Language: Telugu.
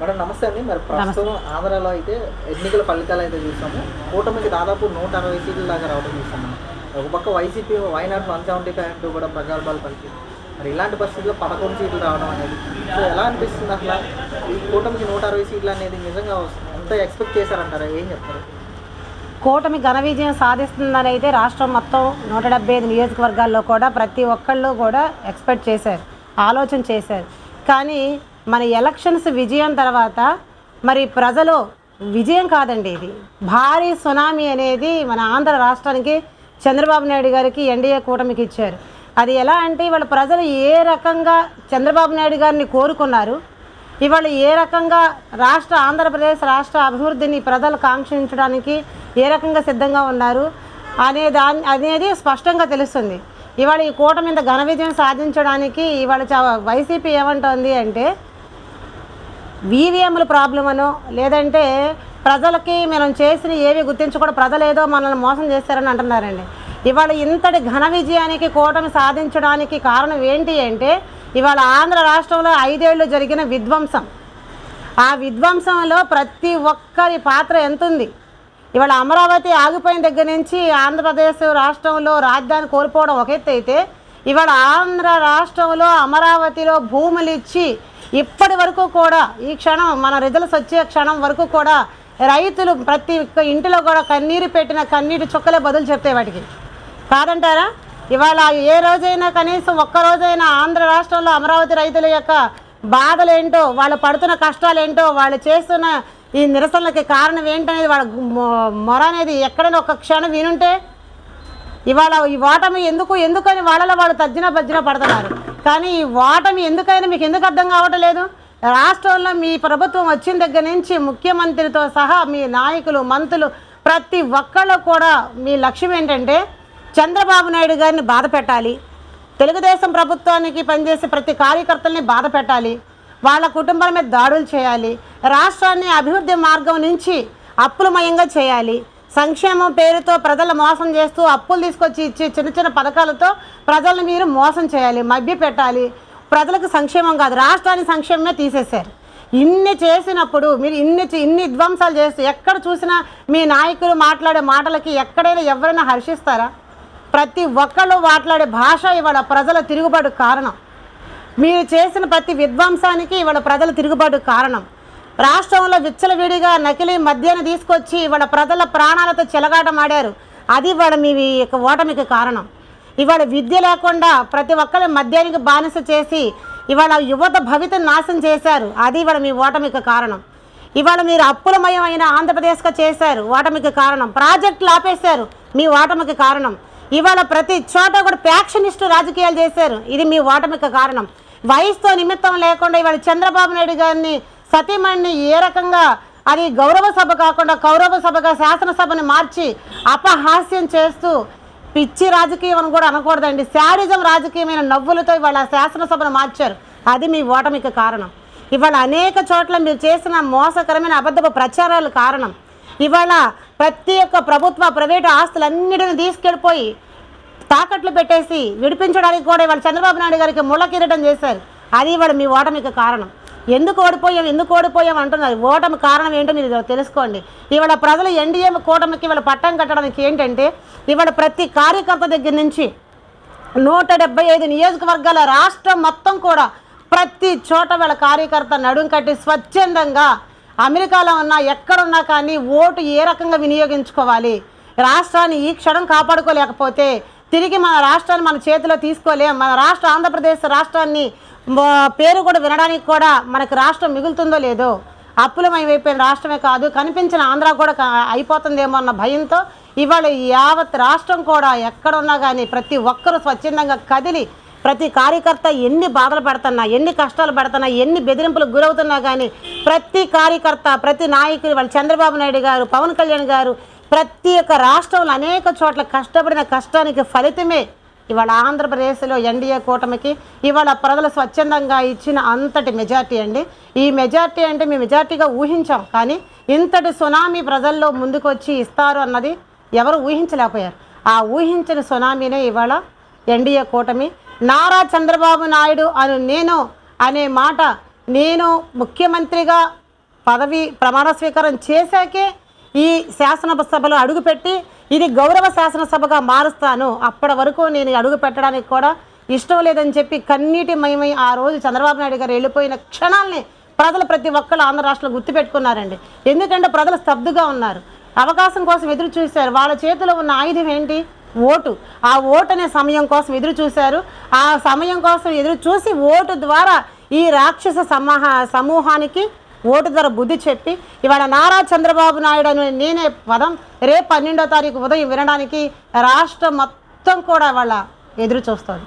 మేడం నమస్తే అండి. మరి ప్రస్తుతం ఆంధ్రాలో అయితే ఎన్నికల ఫలితాలు అయితే చూసాము. కూటమికి దాదాపు నూట అరవై సీట్ల దాకా రావడం చూసాము ఒక పక్క YCP why not one seventy five అంటూ కూడా ప్రగల్భాలు పలికి. మరి ఇలాంటి పరిస్థితుల్లో పదకొండు సీట్లు రావడం అనేది సో ఎలా అనిపిస్తుంది అసలు? ఈ కూటమికి నూట అరవై సీట్లు అనేది నిజంగా ఎంత ఎక్స్పెక్ట్ చేశారంటారా? ఏం చెప్తారు? కూటమి ఘన విజయం సాధిస్తుందని అయితే రాష్ట్రం మొత్తం నూట డెబ్బై ఐదు నియోజకవర్గాల్లో కూడా ప్రతి ఒక్కళ్ళు కూడా ఎక్స్పెక్ట్ చేశారు ఆలోచన చేశారు. కానీ మన ఎలక్షన్స్ విజయం తర్వాత మరి ప్రజలు విజయం కాదండి ఇది. భారీ సునామీ అనేది మన ఆంధ్ర రాష్ట్రానికి చంద్రబాబు నాయుడు గారికి ఎన్డీఏ కూటమికి ఇచ్చారు. అది ఎలా అంటే ఇవాళ ప్రజలు ఏ రకంగా చంద్రబాబు నాయుడు గారిని కోరుకున్నారు? ఇవాళ ఏ రకంగా రాష్ట్ర ఆంధ్రప్రదేశ్ రాష్ట్ర అభివృద్ధిని ప్రజలు కాంక్షించడానికి ఏ రకంగా సిద్ధంగా ఉన్నారు అనే దాని అనేది స్పష్టంగా తెలుస్తుంది. ఇవాళ ఈ కూట మీద ఘన విజయం సాధించడానికి ఇవాళ చా- వైసీపీ ఏమంటుంది అంటే వీవీఎంల ప్రాబ్లం అనో లేదంటే ప్రజలకి మనం చేసిన ఏవి గుర్తించకూడదు ప్రజలు ఏదో మనల్ని మోసం చేస్తారని అంటున్నారండి. ఇవాళ ఇంతటి ఘన విజయానికి కూటమి సాధించడానికి కారణం ఏంటి అంటే ఇవాళ ఆంధ్ర రాష్ట్రంలో ఐదేళ్ళు జరిగిన విధ్వంసం. ఆ విధ్వంసంలో ప్రతి ఒక్కరి పాత్ర ఎంత ఉంది ఇవాళ అమరావతి ఆగిపోయిన దగ్గర నుంచి ఆంధ్రప్రదేశ్ రాష్ట్రంలో రాజధాని కోల్పోవడం ఒక ఎత్తు అయితే ఇవాళ ఆంధ్ర రాష్ట్రంలో అమరావతిలో భూములు ఇచ్చి ఇప్పటి వరకు కూడా ఈ క్షణం మన రిజల్ట్స్ వచ్చే క్షణం వరకు కూడా రైతులు ప్రతి ఒక్క ఇంటిలో కూడా కన్నీరు పెట్టిన కన్నీటి చుక్కలే బదులు చెప్తే వాటికి. కాదంటారా? ఇవాళ ఏ రోజైనా కనీసం ఒక్క రోజైనా ఆంధ్ర రాష్ట్రంలో అమరావతి రైతుల యొక్క బాధలేంటో వాళ్ళు పడుతున్న కష్టాలేంటో వాళ్ళు చేస్తున్న ఈ నిరసనలకి కారణం ఏంటనేది వాళ్ళ మొ- మొర అనేది ఎక్కడైనా ఒక క్షణం వినుంటే ఇవాళ ఈ ఓటమి ఎందుకు ఎందుకని వాళ్ళలో వాళ్ళు తజ్జిన భజ్జిన పడుతున్నారు. కానీ ఈ ఓటమి ఎందుకైనా మీకు ఎందుకు అర్థం కావట్లేదు రాష్ట్రంలో మీ ప్రభుత్వం వచ్చిన దగ్గర నుంచి ముఖ్యమంత్రితో సహా మీ నాయకులు మంత్రులు ప్రతి ఒక్కళ్ళు కూడా మీ లక్ష్యం ఏంటంటే చంద్రబాబు నాయుడు గారిని బాధ పెట్టాలి. తెలుగుదేశం ప్రభుత్వానికి పనిచేసే ప్రతి కార్యకర్తల్ని బాధ పెట్టాలి. వాళ్ళ కుటుంబాల మీద దాడులు చేయాలి. రాష్ట్రాన్ని అభివృద్ధి మార్గం నుంచి అప్పులమయంగా చేయాలి. సంక్షేమం పేరుతో ప్రజలు మోసం చేస్తూ అప్పులు తీసుకొచ్చి ఇచ్చే చిన్న చిన్న పథకాలతో ప్రజలను మీరు మోసం చేయాలి మభ్య పెట్టాలి ప్రజలకు సంక్షేమం కాదు రాష్ట్రానికి సంక్షేమమే తీసేశారు. ఇన్ని చేసినప్పుడు మీరు ఇన్ని ఇన్ని విధ్వంసాలు చేస్తూ ఎక్కడ చూసినా మీ నాయకులు మాట్లాడే మాటలకి ఎక్కడైనా ఎవరైనా హర్షిస్తారా? ప్రతి ఒక్కళ్ళు మాట్లాడే భాష ఇవాళ ప్రజల తిరుగుబాటు కారణం. మీరు చేసిన ప్రతి విధ్వంసానికి ఇవాళ ప్రజల తిరుగుబాటు కారణం. రాష్ట్రంలో విచ్చలవిడిగా నకిలీ మద్యాన్ని తీసుకొచ్చి ఇవాళ ప్రజల ప్రాణాలతో చెలగాటమాడారు అది ఇవాళ మీ యొక్క ఓటమికి కారణం. ఇవాళ విద్య లేకుండా ప్రతి ఒక్కరి మద్యానికి బానిస చేసి ఇవాళ యువత భవితను నాశనం చేశారు. అది ఇవాళ మీ ఓటమికి కారణం. ఇవాళ మీరు అప్పులమయమైన ఆంధ్రప్రదేశ్గా చేశారు. ఓటమికి కారణం. ప్రాజెక్టులు ఆపేశారు మీ ఓటమికి కారణం. ఇవాళ ప్రతి చోట కూడా ప్యాక్షనిస్టు రాజకీయాలు చేశారు. ఇది మీ ఓటమికి కారణం. వయసుతో నిమిత్తం లేకుండా ఇవాళ చంద్రబాబు నాయుడు గారిని సతీమణిని ఏ రకంగా అది గౌరవ సభ కాకుండా కౌరవ సభగా శాసనసభని మార్చి అపహాస్యం చేస్తూ పిచ్చి రాజకీయం అని కూడా అనకూడదండి. శాడిజం రాజకీయమైన నవ్వులతో ఇవాళ శాసనసభను మార్చారు. అది మీ ఓటమికి కారణం. ఇవాళ అనేక చోట్ల మీరు చేసిన మోసకరమైన అబద్ధపు ప్రచారాలు కారణం. ఇవాళ ప్రతి ఒక్క ప్రభుత్వ ప్రైవేటు ఆస్తులన్నిటిని తీసుకెళ్ళిపోయి తాకట్లు పెట్టేసి విడిపించడానికి కూడా ఇవాళ చంద్రబాబు నాయుడు గారికి ముళ్ళ కిరీటం చేశారు. అది ఇవాళ మీ ఓటమికి కారణం. ఎందుకు ఓడిపోయాం ఎందుకు ఓడిపోయాం అంటున్నారు. ఓటమి కారణం ఏంటో మీరు తెలుసుకోండి. ఇవాళ ప్రజలు ఎన్డీఏ కూటమికి ఇవాళ పట్టం కట్టడానికి ఏంటంటే ఇవాళ ప్రతి కార్యకర్త దగ్గర నుంచి నూట డెబ్బై ఐదు నియోజకవర్గాల రాష్ట్రం మొత్తం కూడా ప్రతి చోట వాళ్ళ కార్యకర్త నడుం కట్టి స్వచ్ఛందంగా అమెరికాలో ఉన్నా ఎక్కడున్నా కానీ ఓటు ఏ రకంగా వినియోగించుకోవాలి? రాష్ట్రాన్ని ఈ క్షణం కాపాడుకోలేకపోతే తిరిగి మన రాష్ట్రాన్ని మన చేతిలో తీసుకోలేం. మన రాష్ట్ర ఆంధ్రప్రదేశ్ రాష్ట్రాన్ని పేరు కూడా వినడానికి కూడా మనకు రాష్ట్రం మిగులుతుందో లేదో అప్పులమైపోయిన రాష్ట్రమే కాదు కనిపించిన ఆంధ్ర కూడా అయిపోతుందేమో అన్న భయంతో ఇవాళ యావత్ రాష్ట్రం కూడా ఎక్కడున్నా కానీ ప్రతి ఒక్కరూ స్వచ్ఛందంగా కదిలి ప్రతి కార్యకర్త ఎన్ని బాధలు పడుతున్నా ఎన్ని కష్టాలు పడుతున్నా ఎన్ని బెదిరింపులకు గురవుతున్నా కానీ ప్రతి కార్యకర్త ప్రతి నాయకుడు వాళ్ళు చంద్రబాబు నాయుడు గారు పవన్ కళ్యాణ్ గారు ప్రతి ఒక్క రాష్ట్రంలో అనేక చోట్ల కష్టపడిన కష్టానికి ఫలితమే ఇవాళ ఆంధ్రప్రదేశ్లో ఎన్డీఏ కూటమికి. ఇవాళ ప్రజలు స్వచ్ఛందంగా ఇచ్చిన అంతటి మెజార్టీ అండి. ఈ మెజార్టీ అంటే మేము మెజార్టీగా ఊహించాం. కానీ ఇంతటి సునామీ ప్రజల్లో ముందుకు వచ్చి ఇస్తారు అన్నది ఎవరు ఊహించలేకపోయారు. ఆ ఊహించిన సునామీనే ఇవాళ ఎన్డీఏ కూటమి. నారా చంద్రబాబు నాయుడు అను నేను అనే మాట నేను ముఖ్యమంత్రిగా పదవి ప్రమాణ స్వీకారం చేశాకే ఈ శాసనసభలో అడుగుపెట్టి ఇది గౌరవ శాసనసభగా మారుస్తాను. అప్పటి వరకు నేను అడుగు పెట్టడానికి కూడా ఇష్టం లేదని చెప్పి కన్నీటి మయమై ఆ రోజు చంద్రబాబు నాయుడు గారు వెళ్ళిపోయిన క్షణాల్ని ప్రజలు ప్రతి ఒక్కళ్ళు ఆంధ్ర రాష్ట్రంలో గుర్తుపెట్టుకున్నారండి. ఎందుకంటే ప్రజలు స్తబ్దుగా ఉన్నారు. అవకాశం కోసం ఎదురు చూశారు. వాళ్ళ చేతిలో ఉన్న ఆయుధం ఏంటి? ఓటు. ఆ ఓటు అనే సమయం కోసం ఎదురు చూశారు. ఆ సమయం కోసం ఎదురు చూసి ఓటు ద్వారా ఈ రాక్షస సమూహ సమూహానికి ఓటు ధర బుద్ధి చెప్పి ఇవాళ నారా చంద్రబాబు నాయుడు అనే నేనే పదం రేపు పన్నెండో తారీఖు ఉదయం వినడానికి రాష్ట్రం మొత్తం కూడా వాళ్ళ ఎదురు చూస్తుంది